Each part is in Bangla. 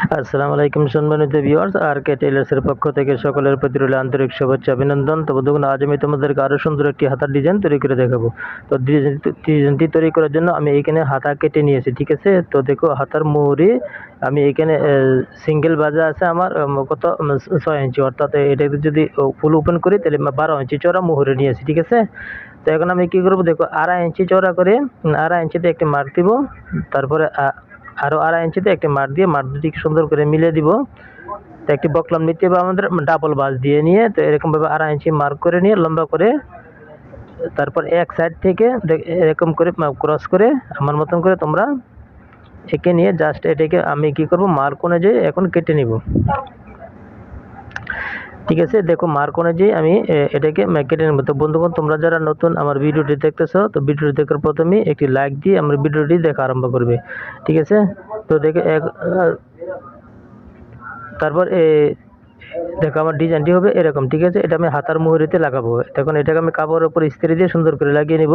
আসসালামু আলাইকুম সম্মানিত ভিউয়ার্স আর কে টেলার্সের পক্ষ থেকে সকলের প্রতি রইল আন্তরিক শুভেচ্ছা, অভিনন্দন। তো বন্ধুগণ, আজ আমি তোমাদেরকে আরও সুন্দর একটি হাতার ডিজাইন তৈরি করে দেখাবো। তো ডিজাইন- ডিজাইনটি তৈরি করার জন্য আমি এখানে হাতা কেটে নিয়েছি, ঠিক আছে? তো দেখো, হাতার মুহুরি আমি এখানে সিঙ্গেল বাজা আছে আমার কত ছয় ইঞ্চি অর্থাৎ এটাকে যদি ফুল ওপেন করি, তাহলে বারো ইঞ্চি চড়া মুহুরি নিয়েছি, ঠিক আছে? তো এখন আমি কী করব, দেখো, আড়াই ইঞ্চি চড়া করে আড়াই ইঞ্চিতে একটি মার্ক দিব, তারপরে আরও আড়াই ইঞ্চিতে একটি মাঠ দিয়ে মাঠ দুটিকে সুন্দর করে মিলিয়ে দিব। তো একটি বকলাম নিতে হবে আমাদের ডাবল বাস দিয়ে নিয়ে। তো এরকমভাবে আড়াই ইঞ্চি মার্ক করে নিয়ে লম্বা করে, তারপর এক সাইড থেকে এরকম করে ক্রস করে আমার মতন করে তোমরা এঁকে নিয়ে জাস্ট এটাকে আমি কি করব, মার্ক অনুযায়ী এখন কেটে নিব। ঠিক আছে, দেখো মার্ক অনুযায়ী আমি এটাকে কেটে নেব তো বন্ধুগণ, তোমরা যারা নতুন আমার ভিডিওটি দেখতেছো, তো ভিডিওটি দেখার প্রথমে একটি লাইক দিয়ে আমার ভিডিওটি দেখা আরম্ভ করবে, ঠিক আছে? তো দেখে, এক তারপর, এ, দেখো আমার ডিজাইনটি হবে এরকম, ঠিক আছে? এটা আমি হাতার মুহুরিতে লাগাবো। তখন এটাকে আমি কাপড়ের উপর ইস্ত্রি দিয়ে সুন্দর করে লাগিয়ে নিব।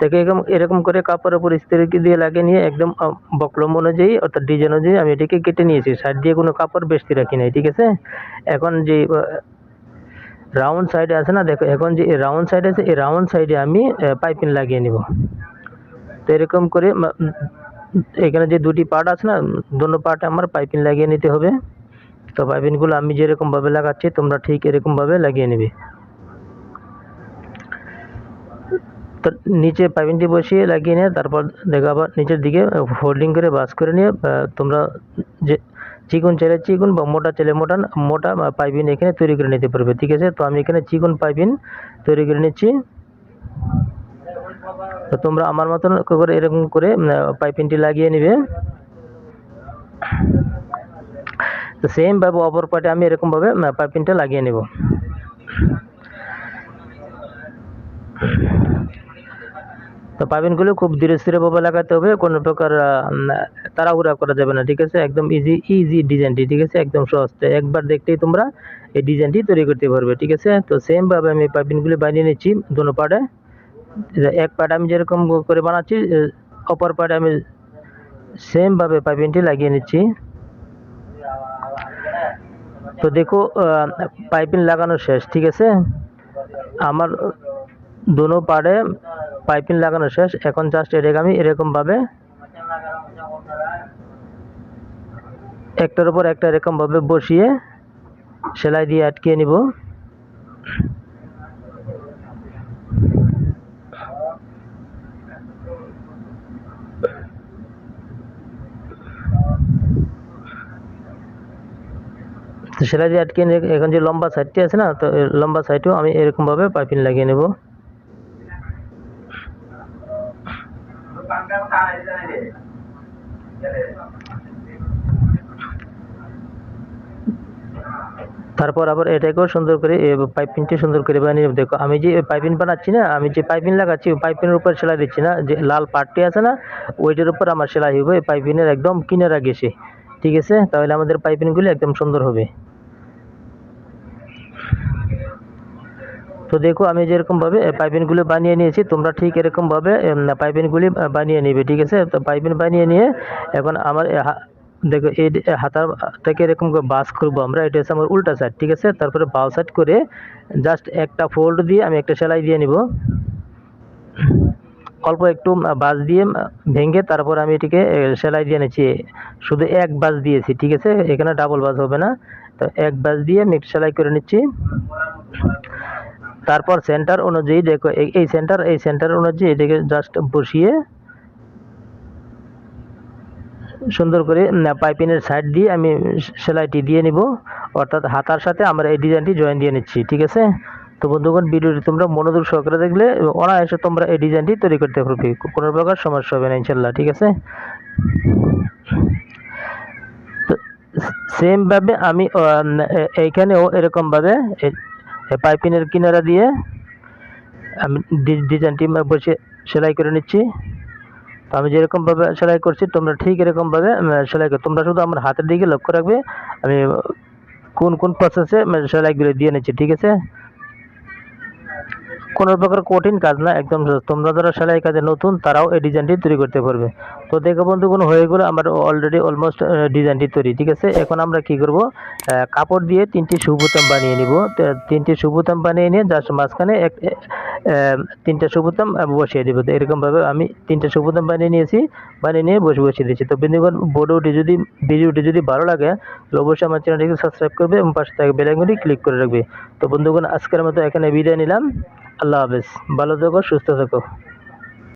দেখে এরকম এরকম করে কাপড়ের উপর ইস্ত্রি দিয়ে লাগিয়ে নিয়ে একদম বকলম অনুযায়ী অর্থাৎ ডিজাইন অনুযায়ী আমি এটিকে কেটে নিয়েছি। সাইড দিয়ে কোনো কাপড় বেশি রাখি নাই, ঠিক আছে? এখন যে রাউন্ড সাইডে আছে না, দেখো, এখন যে রাউন্ড সাইড আছে, এই রাউন্ড সাইডে আমি পাইপিং লাগিয়ে নিব। তো এরকম করে এখানে যে দুটি পার্ট আছে না দুটো পার্টে আমার পাইপিং লাগিয়ে নিতে হবে। তো পাইপিংগুলো আমি যেরকমভাবে লাগাচ্ছি, তোমরা ঠিক এরকমভাবে লাগিয়ে নেবে। তো নিচে পাইপিংটি বসিয়ে লাগিয়ে নিয়ে তারপর দেখো আবার নিচের দিকে হোল্ডিং করে বাস করে নিয়ে তোমরা যে, চিকন চাইলে চিকন বা মোটা চাইলে মোটা মোটা পাইপিং এখানে তৈরি করে নিতে পারবে, ঠিক আছে? তো আমি এখানে চিকন পাইপিং তৈরি করে নিচ্ছি। তো তোমরা আমার মতন করে এরকম করে পাইপিংটি লাগিয়ে নিবে। তো সেম ভাবে অপর পার্টে আমি এরকমভাবে পাইপিংটা লাগিয়ে নেব। তো পাইপিংগুলো খুব ধীরে স্থিরভাবে লাগাতে হবে, কোনো প্রকার তাড়াহুড়া করা যাবে না, ঠিক আছে? একদম ইজি ইজি ডিজাইনটি ঠিক আছে? একদম সহজ। একবার দেখতেই তোমরা এই ডিজাইনটি তৈরি করতে পারবে, ঠিক আছে? তো সেমভাবে আমি পাইপিংগুলি বানিয়ে নিচ্ছি পার্টে যে এক পার্ট আমি যেরকম করে বানাচ্ছি অপর পার্টে আমি সেমভাবে পাইপিংটি লাগিয়ে নিচ্ছি। তো দেখো পাইপিং লাগানো শেষ, ঠিক আছে? আমার দোনো পাড়ে পাইপিং লাগানো শেষ। এখন জাস্ট এটাকে আমি এরকমভাবে একটার উপর একটা এরকমভাবে বসিয়ে সেলাই দিয়ে আটকিয়ে নিব। তো সেলাই দিয়ে আটকে এখন যে লম্বা সাইডটি আছে না, তো লম্বা সাইডেও আমি এরকমভাবে পাইপিং লাগিয়ে নেব। তারপর আবার এটাকেও সুন্দর করে পাইপিংটি সুন্দর করে বানিয়ে দেখো, আমি যে পাইপিং বানাচ্ছি না, আমি যে পাইপিং লাগাচ্ছি পাইপিংয়ের উপর সেলাই দিচ্ছি না। যে লাল পাটটি আছে না, ওইটার উপর আমার সেলাই হবে, পাইপিংয়ের একদম কিনারা গেছে। ঠিক আছে? তাহলে আমাদের পাইপিংগুলি একদম সুন্দর হবে। তো দেখো আমি যেরকমভাবে পাইপিংগুলো বানিয়ে নিয়েছি, তোমরা ঠিক এরকমভাবে পাইপিংগুলি বানিয়ে নেবে, ঠিক আছে? তো পাইপিং বানিয়ে নিয়ে এখন আমার দেখো, এই হাতার থেকে এরকম বাস করব আমরা, এটা হচ্ছে আমার উল্টা সাইড ঠিক আছে? তারপরে বাউ সাইড করে জাস্ট একটা ফোল্ড দিয়ে আমি একটা সেলাই দিয়ে নিব। অল্প একটু বাস দিয়ে ভেঙে তারপর আমি এটিকে সেলাই দিয়ে নিচ্ছি। শুধু এক বাস দিয়েছি, ঠিক আছে? এখানে ডাবল বাস হবে না। তো এক বাস দিয়ে আমি সেলাই করে নিচ্ছি। তারপর সেন্টার অনুযায়ী দেখো, এই- সেন্টার এই সেন্টার অনুযায়ী এটাকে জাস্ট বসিয়ে সুন্দর করে পাইপিনের সাইড দিয়ে আমি সেলাইটি দিয়ে নিব। অর্থাৎ হাতার সাথে আমরা এই ডিজাইনটি জয়েন দিয়ে নিচ্ছি, ঠিক আছে? তো বন্ধুগণ, ভিডিওটি তোমরা মনোযোগ সহকারে দেখলে অনায়াসে তোমরা এই ডিজাইনটি তৈরি করতে পারবে। কোনো প্রকার সমস্যা হবে না ইনশাল্লাহ ঠিক আছে? সেমভাবে আমি এইখানেও এরকমভাবে পাইপিনের কিনারা দিয়ে আমি ডিজাইনটি বসে সেলাই করে নিচ্ছি। তো আমি যেরকমভাবে সেলাই করছি, তোমরা ঠিক এরকমভাবে সেলাই কর তোমরা শুধু আমার হাতের দিকে লক্ষ্য রাখবে। আমি কোন কোন প্রসেসে সেলাইগুলো দিয়ে নিচ্ছি, ঠিক আছে? কোনো প্রকার কঠিন কাজ না, একদম তোমরা যারা সেলাই কাজে নতুন, তারাও এই ডিজাইনটি তৈরি করতে পারবে। তো দেখো বন্ধুগণ, হয়ে গেলো আমার অলরেডি অলমোস্ট ডিজাইনটি তৈরি, ঠিক আছে? এখন আমরা কি করব? কাপড় দিয়ে তিনটি সুবোতাম বানিয়ে নিব। তিনটি সুবোতাম বানিয়ে নিয়ে জাস্ট মাঝখানে এক তিনটা সুবোতাম বসিয়ে দিব। তো এরকমভাবে আমি তিনটা সুবোতাম বানিয়ে নিয়েছি, বানিয়ে নিয়ে বসে, বসিয়ে দিয়েছি তো বন্ধুগণ ভিডিওটি যদি ভিডিওটি যদি ভালো লাগে অবশ্যই আমার চ্যানেলটিকে সাবস্ক্রাইব করবে এবং পাশে থাকা বেলাইকনটি ক্লিক করে রাখবে। তো বন্ধুগণ, আজকের মতো এখানে বিদায় নিলাম। আল্লাহ হাফেজ। ভালো থেকো সুস্থ থেকো।